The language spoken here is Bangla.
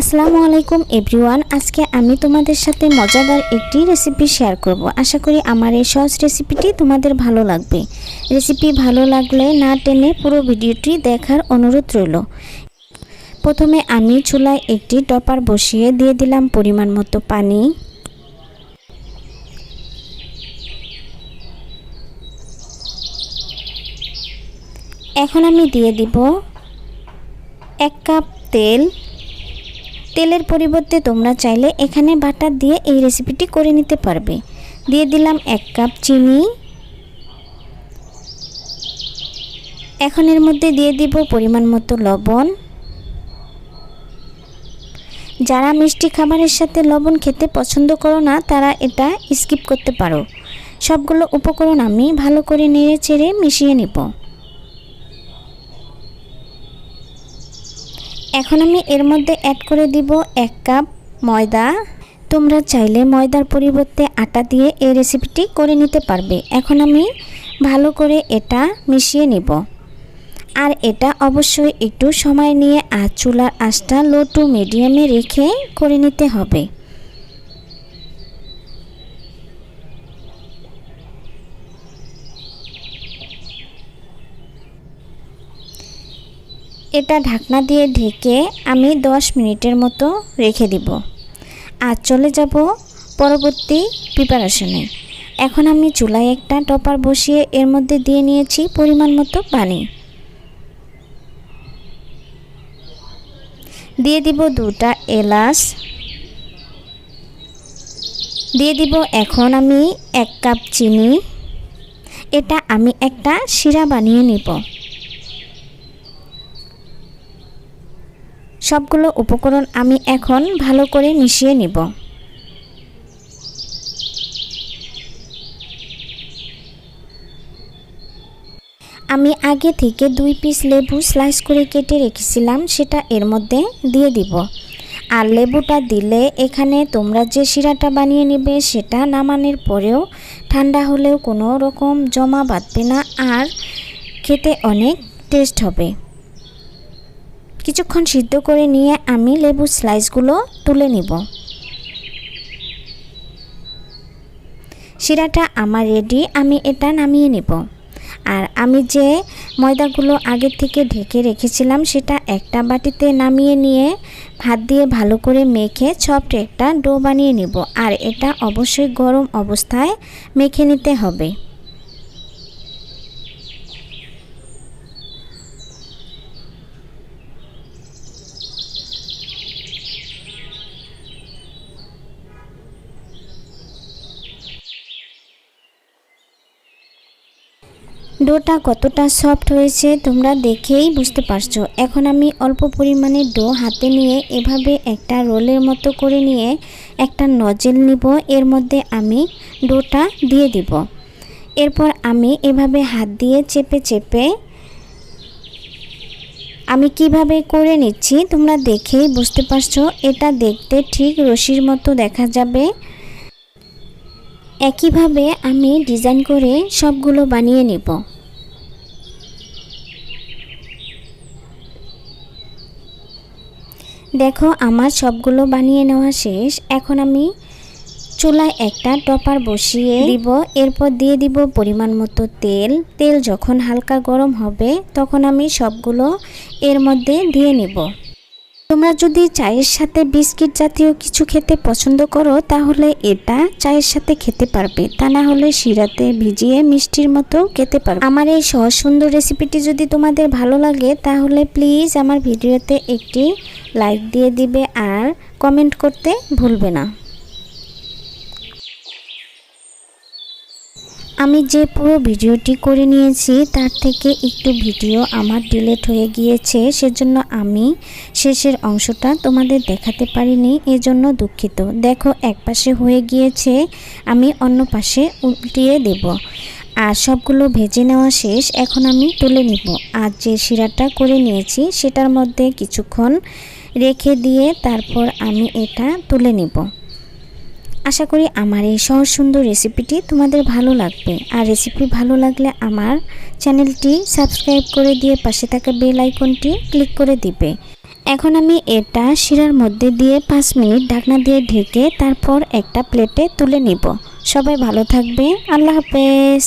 আসসালামু আলাইকুম এভরিওয়ান, আজকে আমি তোমাদের সাথে মজাদার একটি রেসিপি শেয়ার করব। আশা করি আমার এই সহজ রেসিপিটি তোমাদের ভালো লাগবে। রেসিপি ভালো লাগলে না টেনে পুরো ভিডিওটি দেখার অনুরোধ রইল। প্রথমে আমি চুলায় একটি টপার বসিয়ে দিয়ে দিলাম পরিমাণ মতো পানি। এখন আমি দিয়ে দিব এক কাপ তেল। তেলের পরিবর্তে তোমরা চাইলে এখানে বাটার দিয়ে এই রেসিপিটি করে নিতে পারবে। দিয়ে দিলাম এক কাপ চিনি। এখন এর মধ্যে দিয়ে দিব পরিমাণ মতো লবণ। যারা মিষ্টি খাবারের সাথে লবণ খেতে পছন্দ করো না, তারা এটা স্কিপ করতে পারো। সবগুলো উপকরণ আমি ভালো করে নেড়ে চেড়ে মিশিয়ে নিব। এখন আমি এর মধ্যে অ্যাড করে দিব এক কাপ ময়দা। তোমরা চাইলে ময়দার পরিবর্তে আটা দিয়ে এই রেসিপিটি করে নিতে পারবে। এখন আমি ভালো করে এটা মিশিয়ে নিব। আর এটা অবশ্যই একটু সময় নিয়ে আর চুলার আঁচটা লো টু মিডিয়ামে রেখে করে নিতে হবে। এটা ঢাকনা দিয়ে ঢেকে আমি 10 মিনিটের মতো রেখে দিব। আর চলে যাব পরবর্তী প্রিপারেশনে। এখন আমি চুলায় একটা টপার বসিয়ে এর মধ্যে দিয়ে নিয়েছি পরিমাণ মতো পানি। দিয়ে দিব দুটা এলাচ। দিয়ে দিব এখন আমি এক কাপ চিনি। এটা আমি একটা শিরা বানিয়ে নিব। সবগুলো উপকরণ আমি এখন ভালো করে মিশিয়ে নিব। আমি আগে থেকে দুই পিস লেবু স্লাইস করে কেটে রেখেছিলাম, সেটা এর মধ্যে দিয়ে দিব। আর লেবুটা দিলে এখানে তোমরা যে শিরাটা বানিয়ে নেবে সেটা নামানোর পরেও ঠান্ডা হলেও কোনো রকম জমা বাঁধবে না, আর খেতে অনেক টেস্ট হবে। কিছুক্ষণ সিদ্ধ করে নিয়ে আমি লেবু স্লাইসগুলো তুলে নিব। শিরাটা আমার রেডি আমি এটা নামিয়ে নিব। আর আমি যে ময়দাগুলো আগের থেকে ঢেকে রেখেছিলাম, সেটা একটা বাটিতে নামিয়ে নিয়ে ভাত দিয়ে ভালো করে মেখে সফট একটা ডো বানিয়ে নিব। আর এটা অবশ্যই গরম অবস্থায় মেখে নিতে হবে। ডোটা কতটা সফট হয়েছে তোমরা দেখেই বুঝতে পারছ। এখন আমি অল্প পরিমাণে ডো হাতে নিয়ে এভাবে একটা রোলের মতো করে নিয়ে একটা নজেল নিব। এর মধ্যে আমি ডোটা দিয়ে দিব। এরপর আমি এভাবে হাত দিয়ে চেপে চেপে আমি কীভাবে করে নিচ্ছি তোমরা দেখেই বুঝতে পারছ। এটা দেখতে ঠিক রশির মতো দেখা যাবে। একইভাবে আমি ডিজাইন করে সবগুলো বানিয়ে নেব। দেখো, আমার সবগুলো বানিয়ে নেওয়া শেষ। এখন আমি চুলায় একটা টপার বসিয়ে দিব। এরপর দিয়ে দিব পরিমাণ মতো তেল। তেল যখন হালকা গরম হবে, তখন আমি সবগুলো এর মধ্যে দিয়ে নেব। তোমরা যদি চায়ের সাথে বিস্কিট জাতীয় কিছু খেতে পছন্দ করো, তাহলে এটা চায়ের সাথে খেতে পারবে। তা না হলে শিরাতে ভিজিয়ে মিষ্টির মতো খেতে পারবে। আমার এই সহজ সুন্দর রেসিপিটি যদি তোমাদের ভালো লাগে, তাহলে প্লিজ আমার ভিডিওতে একটি লাইক দিয়ে দিবে আর কমেন্ট করতে ভুলবে না। আমি যে পুরো ভিডিওটি করে নিয়েছি, তার থেকে একটু ভিডিও আমার ডিলেট হয়ে গিয়েছে, সেজন্য আমি শেষের অংশটা তোমাদের দেখাতে পারিনি, এজন্য দুঃখিত। দেখো, এক পাশে হয়ে গিয়েছে, আমি অন্য পাশে উল্টিয়ে দেব। আর সবগুলো ভেজে নেওয়া শেষ, এখন আমি তুলে নিব। আর যে শিরাটা করে নিয়েছি, সেটার মধ্যে কিছুক্ষণ রেখে দিয়ে তারপর আমি এটা তুলে নিব। আশা করি আমার এই সহজ সুন্দর রেসিপিটি তোমাদের ভালো লাগবে। আর রেসিপি ভালো লাগলে আমার চ্যানেলটি সাবস্ক্রাইব করে দিয়ে পাশে থাকা বেল আইকনটি ক্লিক করে দিবে। এখন আমি এটা শিরার মধ্যে দিয়ে পাঁচ মিনিট ঢাকনা দিয়ে ঢেকে তারপর একটা প্লেটে তুলে নিব। সবাই ভালো থাকবে। আল্লাহ হাফেজ।